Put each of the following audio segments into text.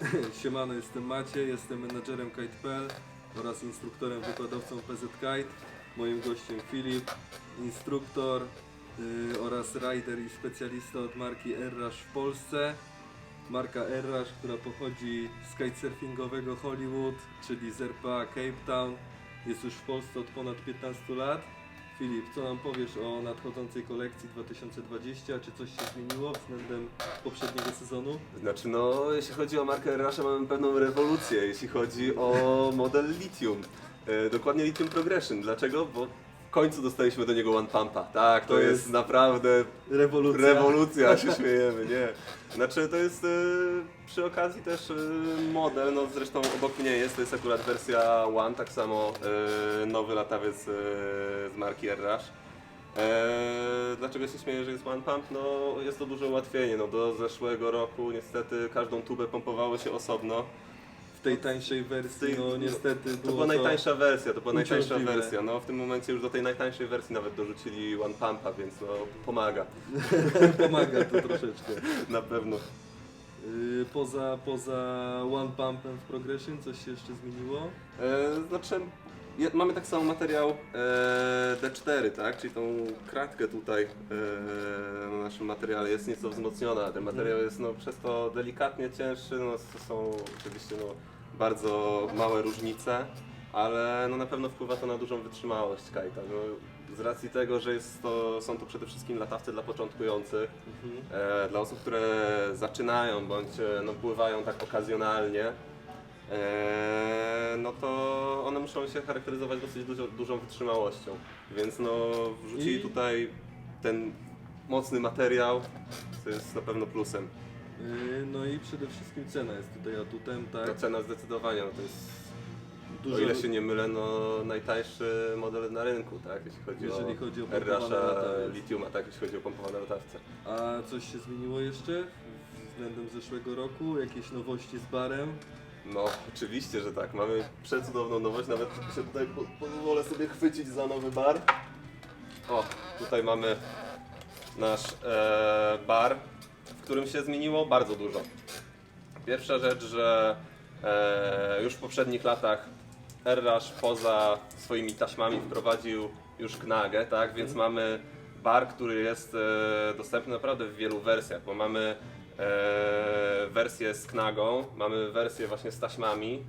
Siemano, jestem Macie, jestem menadżerem Kite.pl oraz instruktorem wykładowcą PZ Kite. Moim gościem Filip, instruktor y, oraz rider i specjalista od marki Airrush w Polsce. Marka Airrush, która pochodzi z kitesurfingowego Hollywood, czyli z RPA Cape Town. Jest już w Polsce od ponad 15 lat. Filip, co nam powiesz o nadchodzącej kolekcji 2020? Czy coś się zmieniło względem poprzedniego sezonu? Znaczy no, jeśli chodzi o markę Rasha mamy pewną rewolucję, jeśli chodzi o model Lithium. E, dokładnie Lithium Progression. Dlaczego? Bo w końcu dostaliśmy do niego One Pumpa. Tak, to, To jest, jest naprawdę Rewolucja. rewolucja, się śmiejemy, nie. Znaczy to jest e, przy okazji też e, model, no zresztą obok mnie jest, to jest akurat wersja One, tak samo e, nowy latawiec z marki Airrush. Eee, dlaczego się śmieję, że jest One Pump? No jest to duże ułatwienie. No, do zeszłego roku niestety każdą tubę pompowało się osobno. W tej tańszej wersji, no niestety To było była najtańsza wersja, to była najtańsza uciążliwe. wersja. No w tym momencie już do tej najtańszej wersji nawet dorzucili One Pumpa, więc no pomaga. Pomaga to troszeczkę. Na pewno. Yy, Poza, poza One Pumpem w Progression coś się jeszcze zmieniło? Eee, znaczy je- mamy tak samo materiał e, D4, tak? Czyli tą kratkę tutaj e, na naszym materiale jest nieco wzmocniona. Ten materiał jest no, przez to delikatnie cięższy, no, to są oczywiście no, bardzo małe różnice, ale no, na pewno wpływa to na dużą wytrzymałość kajta. No, z racji tego, że jest to, są to przede wszystkim latawce dla początkujących, e, dla osób, które zaczynają bądź e, no, pływają tak okazjonalnie, e, no to one muszą się charakteryzować dosyć dużo, dużą wytrzymałością. Więc no, wrzucili I- tutaj ten mocny materiał, co jest na pewno plusem. Yy, No i przede wszystkim cena jest tutaj atutem, Ta tak? cena zdecydowanie, no to jest, Dużo, o ile się nie mylę, no najtańszy model na rynku, tak? Jeśli chodzi Jeżeli o chodzi o Airrusha latawiec. Lithiuma, tak? Jeśli chodzi o pompowane latawce. A coś się zmieniło jeszcze względem zeszłego roku? Jakieś nowości z barem? No, oczywiście, że tak. Mamy przecudowną nowość, nawet się tutaj po- pozwolę sobie chwycić za nowy bar. O, tutaj mamy nasz e, bar, w którym się zmieniło bardzo dużo. Pierwsza rzecz, że e, już w poprzednich latach Airrush poza swoimi taśmami wprowadził już knagę, tak? Więc mamy bar, który jest e, dostępny naprawdę w wielu wersjach, bo mamy e, wersję z knagą, mamy wersję właśnie z taśmami,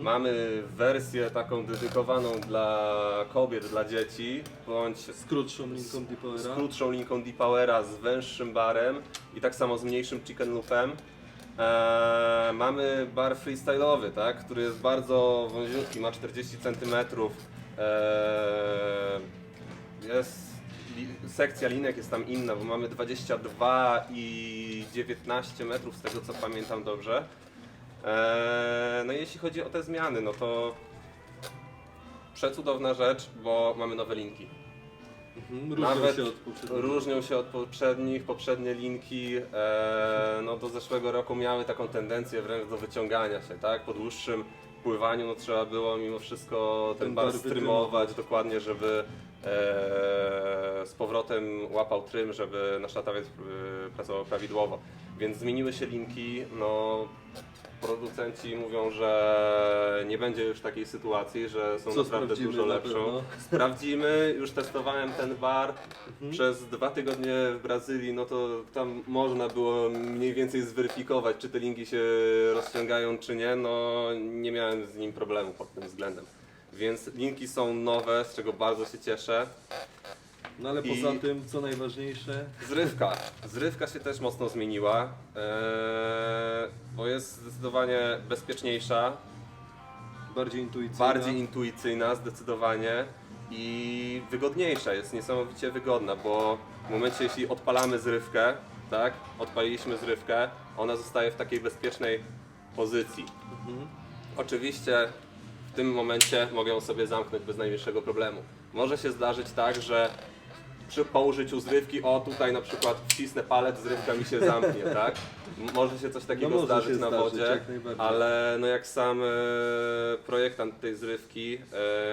mamy wersję taką dedykowaną dla kobiet, dla dzieci, bądź Z krótszą linką Deepowera? krótszą linką Deepowera, z węższym barem i tak samo z mniejszym chicken loopem. Eee, mamy bar freestyle'owy, tak, który jest bardzo wąziutki, ma 40 cm. Eee, jest, li, sekcja linek jest tam inna, bo mamy 22 i 19 metrów, z tego co pamiętam dobrze. Eee, no i jeśli chodzi o te zmiany, no to przecudowna rzecz, bo mamy nowe linki. Mhm, różnią Nawet się od poprzedniego. Różnią się od poprzednich, poprzednie linki e, no do zeszłego roku miały taką tendencję wręcz do wyciągania się, tak? Po dłuższym pływaniu no, trzeba było mimo wszystko ten, Ten bar bar wytrymować. dokładnie, żeby z powrotem łapał trym, żeby nasz latawiec e, pracował prawidłowo. Więc zmieniły się linki, no producenci mówią, że nie będzie już takiej sytuacji, że są Co naprawdę dużo lepszą. pewno. Sprawdzimy, już testowałem ten bar przez dwa tygodnie w Brazylii, no to tam można było mniej więcej zweryfikować, czy te linki się rozciągają, czy nie. No nie miałem z nim problemu pod tym względem. Więc linki są nowe, z czego bardzo się cieszę. No ale I- poza tym, co najważniejsze, Zrywka. Zrywka się też mocno zmieniła, eee, bo jest zdecydowanie bezpieczniejsza, bardziej intuicyjna. bardziej intuicyjna zdecydowanie i wygodniejsza, jest niesamowicie wygodna, bo w momencie jeśli odpalamy zrywkę, tak, odpaliliśmy zrywkę, ona zostaje w takiej bezpiecznej pozycji. Mhm. Oczywiście w tym momencie mogę ją sobie zamknąć bez najmniejszego problemu. Może się zdarzyć tak, że przy po użyciu zrywki, o tutaj na przykład wcisnę palec, zrywka mi się zamknie, tak? Może się coś takiego No może zdarzyć się na zdarzyć, wodzie, jak najbardziej. ale no jak sam e, projektant tej zrywki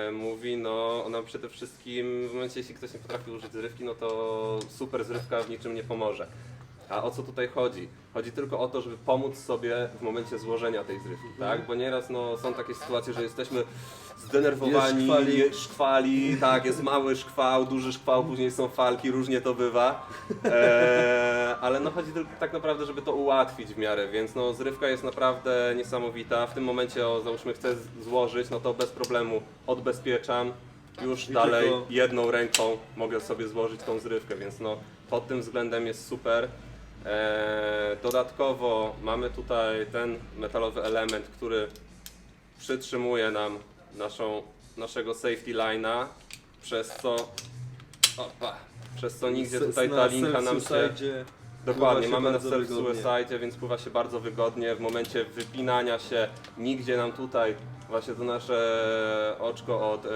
e, mówi, no ona przede wszystkim w momencie, jeśli ktoś nie potrafi użyć zrywki, no to super zrywka w niczym nie pomoże. A o co tutaj chodzi? Chodzi tylko o to, żeby pomóc sobie w momencie złożenia tej zrywki, Mhm. tak? Bo nieraz no, są takie sytuacje, że jesteśmy zdenerwowani, Jest szkwalik. je- szkwali, tak, jest mały szkwał, duży szkwał, później są falki, różnie to bywa. Eee, ale no chodzi tylko tak naprawdę, żeby to ułatwić w miarę, więc no zrywka jest naprawdę niesamowita. W tym momencie, o, załóżmy, chcę z- złożyć, no to bez problemu odbezpieczam. Już dalej tylko- jedną ręką mogę sobie złożyć tą zrywkę, więc no pod tym względem jest super. Eee, dodatkowo mamy tutaj ten metalowy element, który przytrzymuje nam naszą, naszego safety line'a, przez co opa, przez co nigdzie tutaj ta linka nam się Dokładnie, się mamy na self-suicide, więc pływa się bardzo wygodnie. W momencie wypinania się nigdzie nam tutaj właśnie to nasze oczko od e,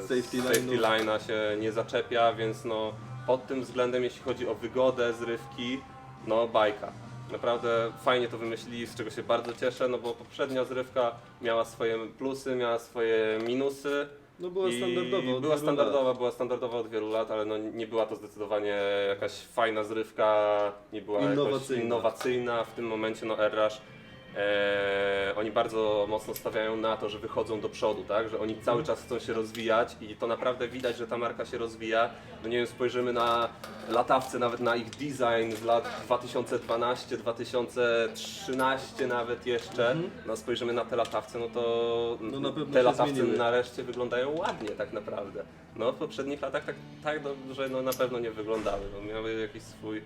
Safety safety line'a się nie zaczepia, więc no pod tym względem, jeśli chodzi o wygodę zrywki, no bajka. Naprawdę fajnie to wymyślili, z czego się bardzo cieszę, no bo poprzednia zrywka miała swoje plusy, miała swoje minusy. No była I standardowa. od Była wielu standardowa, lat. była standardowa od wielu lat, ale no nie była to zdecydowanie jakaś fajna zrywka, nie była jakoś Innowacyjna. innowacyjna. W tym momencie no Airrush e, oni bardzo mocno stawiają na to, że wychodzą do przodu, tak? Że oni cały czas chcą się rozwijać i to naprawdę widać, że ta marka się rozwija. No nie wiem, spojrzymy na latawce, nawet na ich design z lat 2012, 2013 nawet jeszcze. Mhm. No spojrzymy na te latawce, no to No na pewno te się latawce zmieniły. nareszcie wyglądają ładnie tak naprawdę. No w poprzednich latach tak, tak dobrze no, na pewno nie wyglądały, no, miały jakiś swój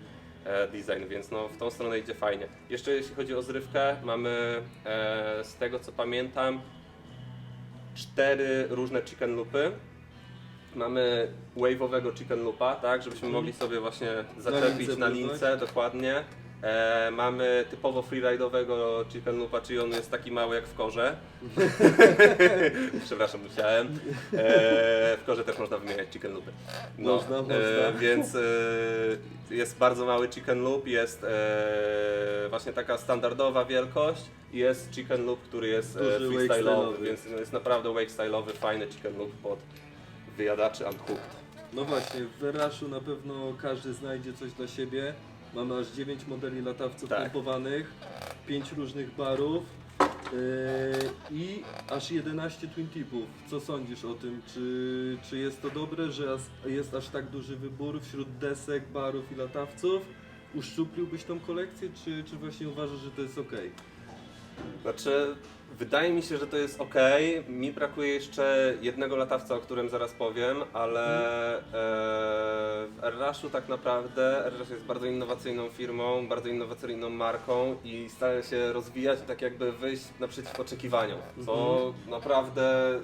design, więc no, w tą stronę idzie fajnie. Jeszcze jeśli chodzi o zrywkę, mamy e, z tego co pamiętam cztery różne chicken loopy. Mamy wave'owego chicken loopa, tak, żebyśmy Mhm. mogli sobie właśnie zaczepić na lince, dokładnie. E, mamy typowo freeride'owego chicken loopa, czyli on jest taki mały jak w korze. Przepraszam, musiałem. E, w korze też można wymieniać chicken loopy. No, Można, E, można. więc e, jest bardzo mały chicken loop, jest e, właśnie taka standardowa wielkość i jest chicken loop, który jest e, Duży freestyle'owy, style'owy. więc jest naprawdę wake style'owy, fajny chicken loop pod wyjadaczy Unhooked. No właśnie, w Rashu na pewno każdy znajdzie coś dla siebie. Mamy aż 9 modeli latawców Tak. pompowanych, 5 różnych barów yy, i aż 11 twin tipów. Co sądzisz o tym? Czy, czy jest to dobre, że as- jest aż tak duży wybór wśród desek, barów i latawców? Uszczupliłbyś tą kolekcję, czy, czy właśnie uważasz, że to jest ok? Znaczy, wydaje mi się, że to jest ok. Mi brakuje jeszcze jednego latawca, o którym zaraz powiem, ale e, w Airrushu tak naprawdę Airrush jest bardzo innowacyjną firmą, bardzo innowacyjną marką i stara się rozwijać i tak jakby wyjść naprzeciw oczekiwaniom, co naprawdę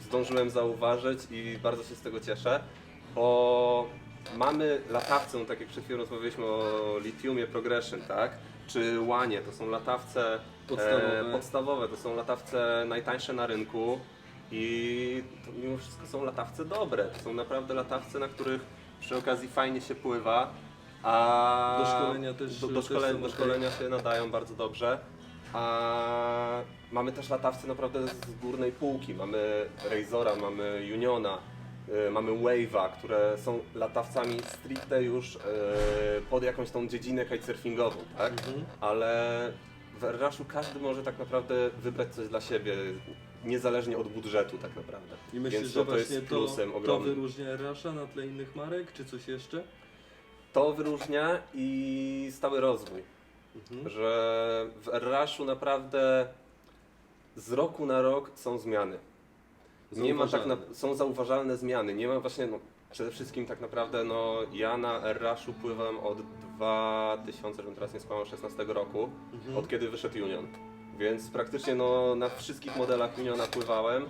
zdążyłem zauważyć i bardzo się z tego cieszę, bo mamy latawcę, tak jak przed chwilą rozmawialiśmy o litiumie progression, tak? Czy łanie, to są latawce Podstawowe. E, podstawowe to są latawce najtańsze na rynku i to mimo wszystko są latawce dobre. To są naprawdę latawce, na których przy okazji fajnie się pływa. A Do szkolenia też- do, do, też szkole, są do okej. szkolenia się nadają bardzo dobrze. A mamy też latawce naprawdę z górnej półki. Mamy Razora, mamy Uniona, mamy Wave'a, które są latawcami stricte już y, pod jakąś tą dziedzinę kitesurfingową, tak? Mhm. ale w Airrushu każdy może tak naprawdę wybrać coś dla siebie, niezależnie od budżetu tak naprawdę. I myślisz, Więc że no, to właśnie jest to, plusem to ogromnym. wyróżnia Rasha na tle innych marek, czy coś jeszcze? To wyróżnia i stały rozwój, Mhm. że w Airrushu naprawdę z roku na rok są zmiany. Nie ma tak na, są zauważalne zmiany. Nie ma właśnie, no, przede wszystkim tak naprawdę, no, ja na Airrushu pływam od 2000, żebym teraz nie skłamał, 16 roku, Mhm. od kiedy wyszedł Union. Więc praktycznie no, na wszystkich modelach Uniona pływałem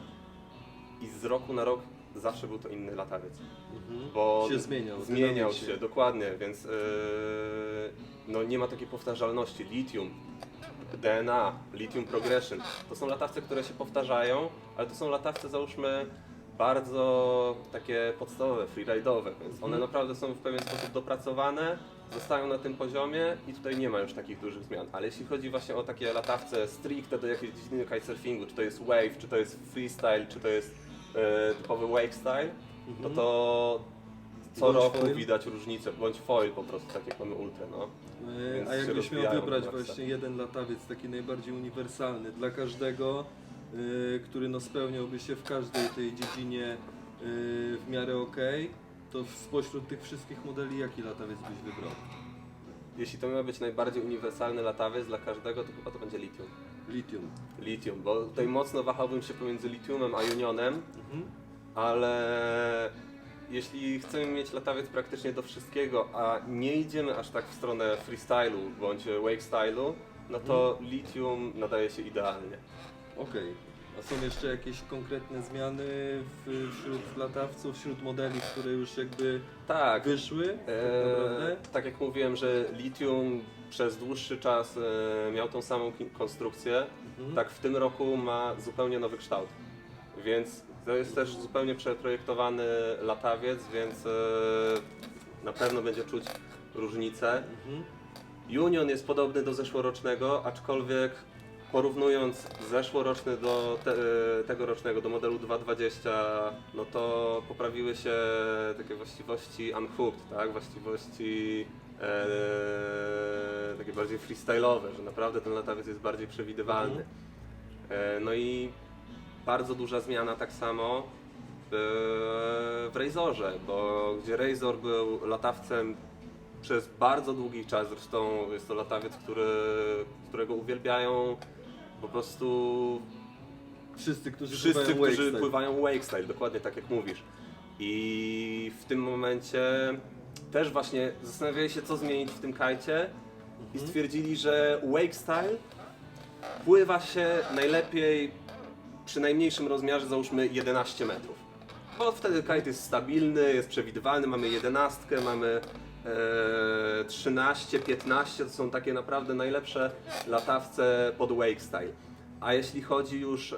i z roku na rok zawsze był to inny latawiec. Mhm. Bo się zmieniał. Zmieniał dynamicznie. się, dokładnie, więc yy, no, nie ma takiej powtarzalności. Lithium, DNA, Lithium Progression. To są latawce, które się powtarzają, ale to są latawce załóżmy bardzo takie podstawowe, freeride'owe, więc one Mhm. naprawdę są w pewien sposób dopracowane, zostają na tym poziomie i tutaj nie ma już takich dużych zmian. Ale jeśli chodzi właśnie o takie latawce stricte do jakiejś dziedziny kitesurfingu, czy to jest wave, czy to jest freestyle, czy to jest e, typowy wake style, no Mhm. to co Bądź roku foil? widać różnicę, bądź foil po prostu, tak jak mamy ultra, no. Więc A się jakbyś miał rozwijają wybrać właśnie jeden latawiec taki najbardziej uniwersalny dla każdego, e, który no spełniałby się w każdej tej dziedzinie e, w miarę okej, to spośród tych wszystkich modeli jaki latawiec byś wybrał? Jeśli to miał być najbardziej uniwersalny latawiec dla każdego, to chyba to będzie litium. Lithium. Litium, bo tutaj mocno wahałbym się pomiędzy litiumem a unionem, Mhm. ale jeśli chcemy mieć latawiec praktycznie do wszystkiego, a nie idziemy aż tak w stronę freestylu bądź wake stylu, no to litium nadaje się idealnie. Okej. A są jeszcze jakieś konkretne zmiany w, wśród latawców, wśród modeli, które już jakby Tak, wyszły tak naprawdę? Eee, tak jak mówiłem, że litium przez dłuższy czas e, miał tą samą ki- konstrukcję, Mhm. tak w tym roku ma zupełnie nowy kształt. Więc to jest też zupełnie przeprojektowany latawiec, więc e, na pewno będzie czuć różnicę. Mhm. Union jest podobny do zeszłorocznego, aczkolwiek porównując zeszłoroczny do te, e, tegorocznego, do modelu 220, no to poprawiły się takie właściwości unhooked, tak? Właściwości e, takie bardziej freestyle'owe, że naprawdę ten latawiec jest bardziej przewidywalny. E, no i bardzo duża zmiana tak samo w Razorze, bo gdzie Razor był latawcem przez bardzo długi czas, zresztą jest to latawiec, który, którego uwielbiają po prostu Wszyscy, którzy wszyscy, pływają którzy wakestyle. pływają wake style, dokładnie tak jak mówisz. I w tym momencie też właśnie zastanawiali się, co zmienić w tym kajcie i stwierdzili, że wake style pływa się najlepiej przy najmniejszym rozmiarze, załóżmy 11 metrów. Bo wtedy kite jest stabilny, jest przewidywalny, mamy 11, mamy e, 13, 15, to są takie naprawdę najlepsze latawce pod wake style. A jeśli chodzi już e,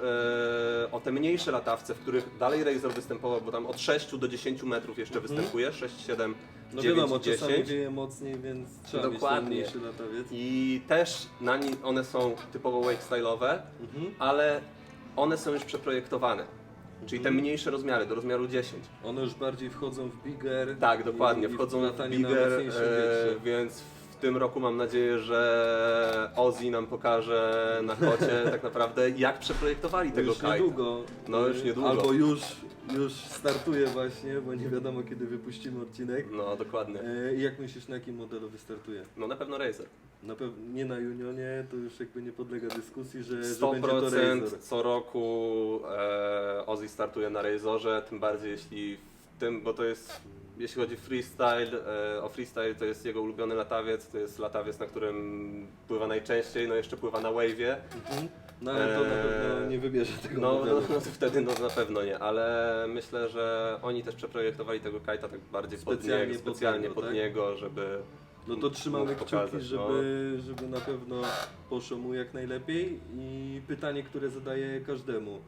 o te mniejsze latawce, w których dalej Razor występował, bo tam od 6 do 10 metrów jeszcze występuje, 6, 7, No 9, wiadomo, czasami 10. wieje mocniej, więc trzeba Dokładnie. mieć ten mniejszy latawiec. I też na ni one są typowo wake style'owe, Mhm. ale one są już przeprojektowane. Czyli te mniejsze rozmiary, do rozmiaru 10. One już bardziej wchodzą w bigger. Tak, dokładnie, i- i wchodzą w latanie na bigger, e, wietrze. więc w tym roku mam nadzieję, że Ozzy nam pokaże na kocie tak naprawdę jak przeprojektowali tego już kajta. niedługo. No, już y, niedługo. Albo już, już startuje właśnie, bo nie wiadomo kiedy wypuścimy odcinek. No dokładnie. E, I jak myślisz, na jakim modelu wystartuje? No na pewno Razer. Na pewno nie na Unionie, to już jakby nie podlega dyskusji, że, że będzie to 100% Razor. co roku e, Ozzy startuje na Razorze, tym bardziej jeśli w tym, bo to jest, jeśli chodzi freestyle, e, o freestyle to jest jego ulubiony latawiec, to jest latawiec, na którym pływa najczęściej, no jeszcze pływa na wave'ie. Mhm. No ale to na Eee, pewno nie wybierze tego No, no, modelu. no to wtedy no, na pewno nie, ale myślę, że oni też przeprojektowali tego kajta tak bardziej pod Specjalnie niego, pod specjalnie niego, pod tak? niego, żeby No to trzymamy kciuki, pokazać, no. żeby, żeby na pewno poszło mu jak najlepiej. I pytanie, które zadaję każdemu.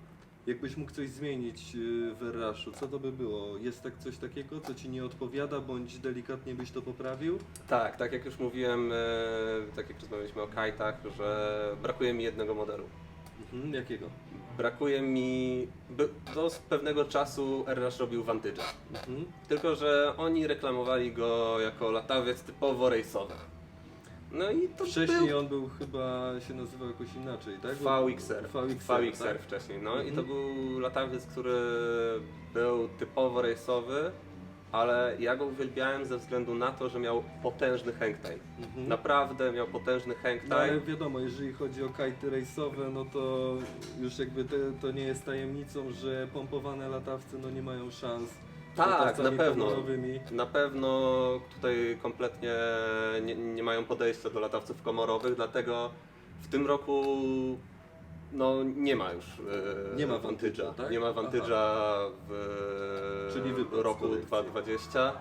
Jakbyś mógł coś zmienić yy, w Erraszu, co to by było? Jest tak coś takiego, co ci nie odpowiada, bądź delikatnie byś to poprawił? Tak, tak jak już mówiłem, e, tak jak rozmawialiśmy o kajtach, że brakuje mi jednego modelu. Mhm, jakiego? Brakuje mi. z pewnego czasu Errash robił Vantage'a. Mhm. Tylko, że oni reklamowali go jako latawiec typowo rejsowy. No i to Wcześniej był on był chyba, się nazywał jakoś inaczej, tak? VXR. VXR, VXR tak? wcześniej. No i to Mhm. był latawiec, który był typowo rejsowy, ale ja go uwielbiałem ze względu na to, że miał potężny hangtime. Mhm. Naprawdę miał potężny hangtime. No ale wiadomo, jeżeli chodzi o kajty rejsowe, no to już jakby te, to nie jest tajemnicą, że pompowane latawce no nie mają szans. Tak, na pewno. komorowymi. Na pewno tutaj kompletnie nie, nie mają podejścia do latawców komorowych, dlatego w tym roku no, nie ma już e, Nie ma Vantage'a. Tak? Nie ma Vantage'a w Czyli wypadł z roku kolekcji. 2020,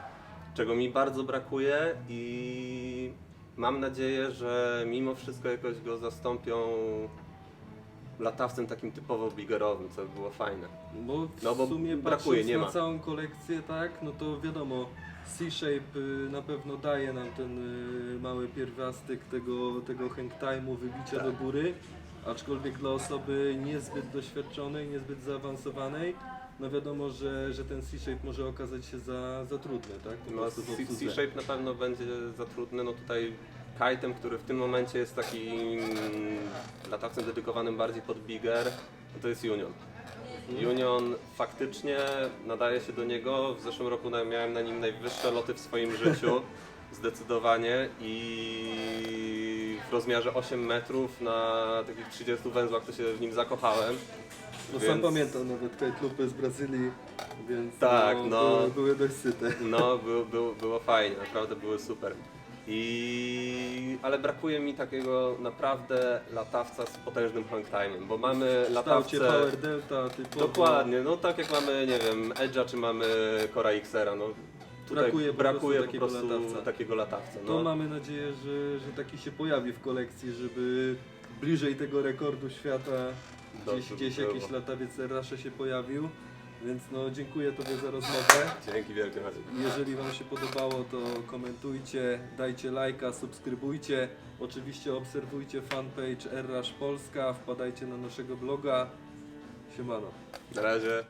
czego mi bardzo brakuje i mam nadzieję, że mimo wszystko jakoś go zastąpią latawcem takim typowo biggerowym, co by było fajne. Bo w No bo sumie brakuje, patrząc nie na ma. całą kolekcję, tak, no to wiadomo, C-Shape y, na pewno daje nam ten y, mały pierwiastek tego, tego hang time'u, wybicia Tak. do góry, aczkolwiek dla osoby niezbyt doświadczonej, niezbyt zaawansowanej, no wiadomo, że, że ten C-shape może okazać się za, za trudny, tak? Po No, prostu w C- obsłudze. C-Shape na pewno będzie za trudny. No tutaj kite'em, który w tym momencie jest takim latawcem dedykowanym bardziej pod bigger, no to jest Union. Union faktycznie nadaje się do niego. W zeszłym roku na- miałem na nim najwyższe loty w swoim życiu. Zdecydowanie i w rozmiarze 8 metrów na takich 30 węzłach to się w nim zakochałem. No Więc- sam pamiętam nawet kite lupy z Brazylii, więc Tak, no, no. Były, były dość syte. No, było, było, było fajnie, naprawdę były super. I... Ale brakuje mi takiego naprawdę latawca z potężnym hang time'em, bo mamy W kształcie latawce... Power Delta typowo. Dokładnie, no tak jak mamy, nie wiem, Edge'a czy mamy Cora Xera, no tutaj Brakuje po brakuje prostu po takiego prostu latawca. takiego latawca. To No. mamy nadzieję, że, że taki się pojawi w kolekcji, żeby bliżej tego rekordu świata gdzieś, gdzieś było. jakiś latawiec Rasza się pojawił. Więc no dziękuję Tobie za rozmowę. Dzięki wielkie Maciek. Jeżeli Wam się podobało, to komentujcie, dajcie lajka, subskrybujcie. Oczywiście obserwujcie fanpage Errasz Polska, wpadajcie na naszego bloga. Siemano. Na razie.